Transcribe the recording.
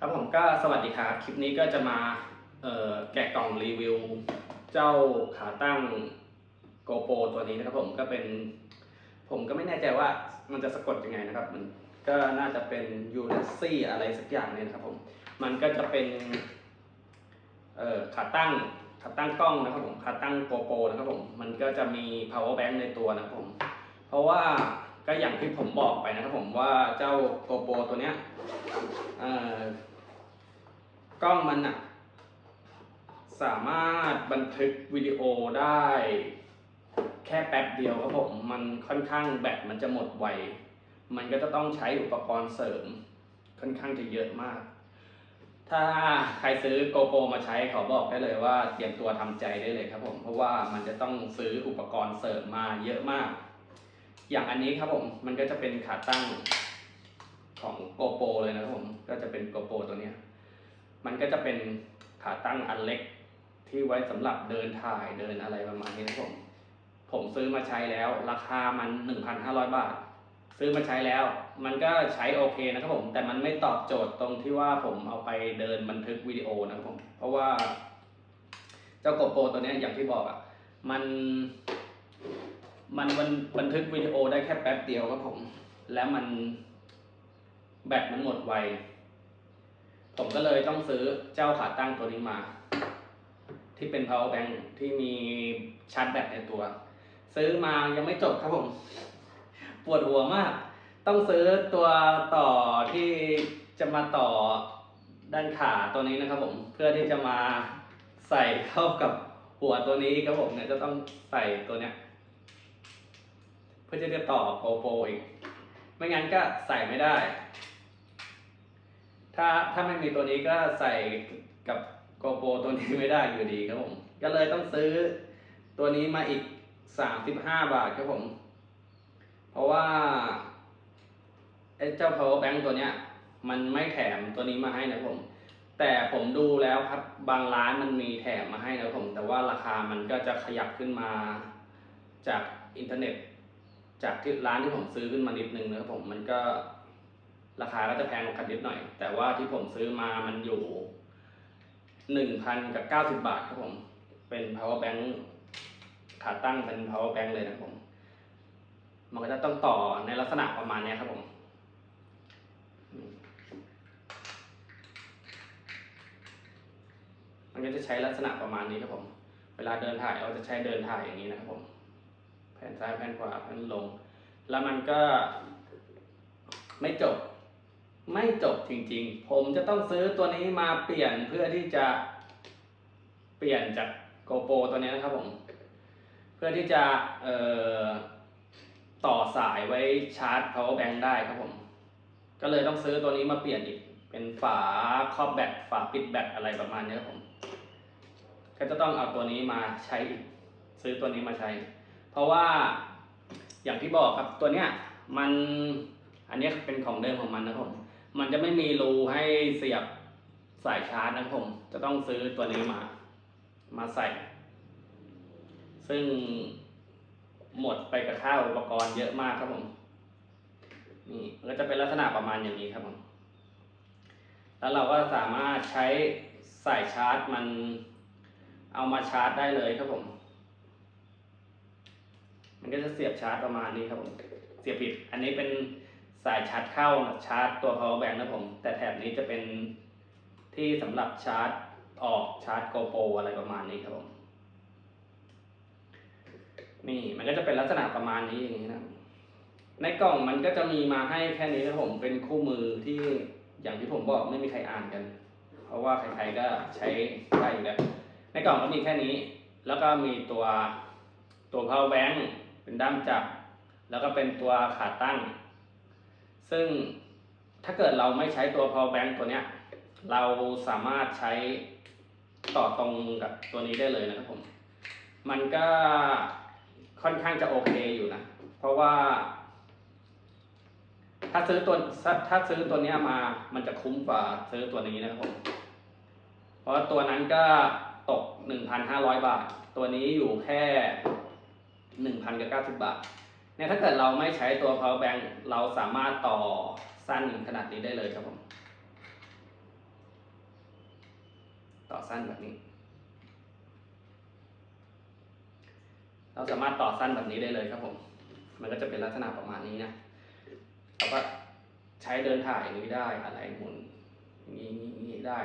ครับผมก็สวัสดีครับ คลิปนี้ก็จะมาแกะกล่องรีวิว เจ้าขาตั้ง GoPro ตัวนี้นะครับผมก็เป็น ผมก็ไม่แน่ใจว่ามันจะสะกดยังไงนะครับ มันก็น่าจะเป็นยูเ s ซี่อะไรสักอย่างเนี่ยนะครับผม มันก็จะเป็นขาตั้งขาตั้งกล้องนะครับผมขาตั้ง GoPro นะครับผม มันก็จะมี power bank ในตัวนะครับผม เพราะว่าก็อย่างที่ผมบอกไปนะครับผมว่าเจ้า GoPro ตัวเนี้ยเอ่อ กล้องมันอะสามารถบันทึกวิดีโอได้ แค่แป๊บเดียวครับผม มันค่อนข้างแบตมันจะหมดไว มันก็จะต้องใช้อุปกรณ์เสริม ค่อนข้างจะเยอะมาก ถ้าใครซื้อ GoPro มาใช้ขอบอกได้เลยว่าเตรียมตัวทำใจได้เลยครับผม เพราะว่ามันจะต้องซื้ออุปกรณ์เสริมมาเยอะมาก อย่างอันนี้ครับผม มันก็จะเป็นขาตั้งของ GoPro เลยนะครับผม ก็จะเป็น GoPro ตัวเนี้ย มันก็จะเป็นขาตั้งอันเล็กที่ไว้สำหรับเดินถ่ายเดินอะไรประมาณนี้นะครับผมผมซื้อมาใช้แล้ว ราคามัน 1,500 บาท ซื้อมาใช้แล้ว มันก็ใช้โอเคนะครับผม แต่มันไม่ตอบโจทย์ตรงที่ว่าผมเอาไปเดินบันทึกวิดีโอนะครับผม เพราะว่าเจ้าโกโปรตัวนี้อย่างที่บอกอะมันมันมันบันทึกวิดีโอได้แค่แป๊บเดียวครับผม แล้วมันแบตมันหมดไว ผมก็เลยต้องซื้อเจ้าขาตั้งตัวนี้มา ที่เป็น power bank ที่มีชาร์จแบตในตัว ซื้อมายังไม่จบครับผม ปวดหัวมาก ต้องซื้อตัวต่อที่จะมาต่อด้านขาตัวนี้นะครับ ผมเพื่อที่จะมาใส่เข้ากับหัวตัวนี้ครับผมเนี่ยจะต้องใส่ตัวเนี้ยเพื่อจะจะต่อโกโปรอีก ไม่งั้นก็ใส่ไม่ได้ ถ้าถ้าไม่มีตัวนี้ก็ใส่กับโกโปรตัวนี้ไม่ได้อยู่ดีครับผม ก็เลยต้องซื้อตัวนี้มาอีกสามสิบห้าบาทครับผม เพราะว่าไอ้เจ้า power bank ตัวเนี้ย มันไม่แถมตัวนี้มาให้นะครับผม แต่ผมดูแล้วครับบางร้านมันมีแถมมาให้นะครับผม แต่ว่าราคามันก็จะขยับขึ้นมาจากอินเทอร์เน็ต จากที่ร้านที่ผมซื้อขึ้นมานิดนึงนะครับผมมันก็ ราคาก็จะแพงกว่ากันนิดหน่อย แต่ว่าที่ผมซื้อมามันอยู่หนึ่งพันกับเก้าสิบบาทครับผม เป็น power bank ขาตั้งเป็น power bank เลยนะผม มันก็จะต้องต่อในลักษณะประมาณนี้ครับผมมันก็จะใช้ลักษณะประมาณนี้ครับผม เวลาเดินถ่ายเราจะใช้เดินถ่ายอย่างนี้นะครับผม แผ่นซ้ายแผ่นขวาแผ่นลง แล้วมันก็ไม่จบ ไม่จบจริงๆ ผมจะต้องซื้อตัวนี้มาเปลี่ยนเพื่อที่จะเปลี่ยนจากโกโปรตัวนี้นะครับผม เพื่อที่จะเอ่อต่อสายไว้ชาร์จ power bank ได้ครับผม ก็เลยต้องซื้อตัวนี้มาเปลี่ยนอีก เป็นฝาครอบแบตฝาปิดแบตอะไรประมาณนี้ครับผม ก็จะต้องเอาตัวนี้มาใช้อีก ซื้อตัวนี้มาใช้ เพราะว่าอย่างที่บอกครับตัวเนี้ยมันอันนี้เป็นของเดิมของมันนะครับผม มันจะไม่มีรูให้เสียบสายชาร์จนะครับผม จะต้องซื้อตัวนี้มา มาใส่ ซึ่งหมดไปกับค่าอุปกรณ์เยอะมากครับผม นี่ก็จะเป็นลักษณะประมาณอย่างนี้ครับผม แล้วเราก็สามารถใช้สายชาร์จมันเอามาชาร์จได้เลยครับผม มันก็จะเสียบชาร์จประมาณนี้ครับผม เสียบผิด อันนี้เป็น สายชาร์จเข้าชาร์จตัว power bank นะผม แต่แถบนี้จะเป็นที่สำหรับชาร์จออกชาร์จ GoPro อะไรประมาณนี้ครับผม นี่มันก็จะเป็นลักษณะประมาณนี้อย่างนี้นะ ในกล่องมันก็จะมีมาให้แค่นี้ครับผมเป็นคู่มือที่อย่างที่ผมบอกไม่มีใครอ่านกัน เพราะว่าใครๆก็ใช้ได้อยู่แล้วในกล่องก็มีแค่นี้ แล้วก็มีตัวตัว power bank เป็นด้ามจับ แล้วก็เป็นตัวขาตั้ง ซึ่งถ้าเกิดเราไม่ใช้ตัว power bank ตัวเนี้ย เราสามารถใช้ต่อตรงกับตัวนี้ได้เลยนะครับผม มันก็ค่อนข้างจะโอเคอยู่นะ เพราะว่า ถ้าซื้อตัวถ้าซื้อตัวเนี้ยมา มันจะคุ้มกว่าซื้อตัวนี้นะครับผม เพราะว่าตัวนั้นก็ตก 1,500 บาท ตัวนี้อยู่แค่ 1,090 บาท เนี่ยถ้าเกิดเราไม่ใช้ตัว power bank เราสามารถต่อสั้นขนาดนี้ได้เลยครับผม ต่อสั้นแบบนี้ เราสามารถต่อสั้นแบบนี้ได้เลยครับผม มันก็จะเป็นลักษณะประมาณนี้นะเราก็ใช้เดินถ่ายนี้ได้อะไรหมุนนี่นี้ได้